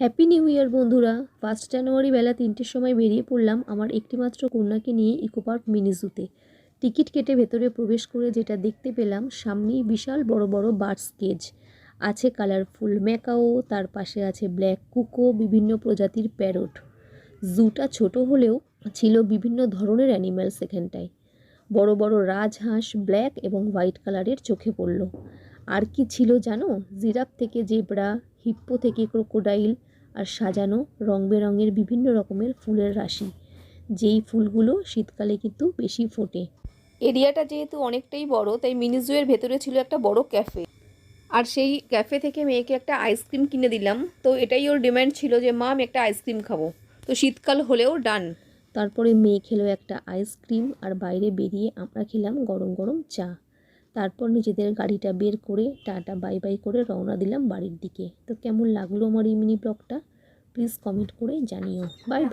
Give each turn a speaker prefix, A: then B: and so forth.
A: Happy new year বন্ধুরা। First January বেলা তিনটের সময় বেরিয়ে পড়লাম আমার একটিমাত্র কন্যাকে নিয়ে ইকো পার্ক মিনি জুতে টিকিট কেটে ভেতরে প্রবেশ করে যেটা দেখতে পেলাম, সামনেই বিশাল বড় বড় বার্ডস কেজ আছে কালারফুল ম্যাকাও তার পাশে আছে ব্ল্যাক কুকো বিভিন্ন প্রজাতির প্যারট জুটা ছোট হলেও ছিল বিভিন্ন ধরনের অ্যানিম্যালস এখানটায়। বড় বড় রাজহাঁস ব্ল্যাক এবং হোয়াইট কালারের চোখে পড়ল। আর কি ছিল জানো? জিরাফ থেকে জেব্রা হিপ্পো থেকে ক্রোকোডাইল আর সাজানো রং বেরঙের বিভিন্ন রকমের ফুলের রাশি। যেই ফুলগুলো শীতকালে কিন্তু বেশি ফোটে।
B: এরিয়াটা যেহেতু অনেকটাই বড় তাই মিনিজুয়ের ভেতরে ছিল একটা বড় ক্যাফে। আর সেই ক্যাফে থেকে মেয়েকে একটা আইসক্রিম কিনে দিলাম। তো এটাই ওর ডিমান্ড ছিল যে মা আমি একটা আইসক্রিম খাব। তো শীতকাল হলেও ডান।
A: তারপরে মেয়ে খেলো একটা আইসক্রিম আর বাইরে বেরিয়ে আমরা খেলাম গরম গরম চা। তারপর নিজেদের গাড়িটা বের করে টাটা, বাই বাই করে রওনা দিলাম বাড়ির দিকে। তো কেমন লাগল আমার এই মিনি ব্লগটা প্লিজ কমেন্ট করে জানিও। Bye bye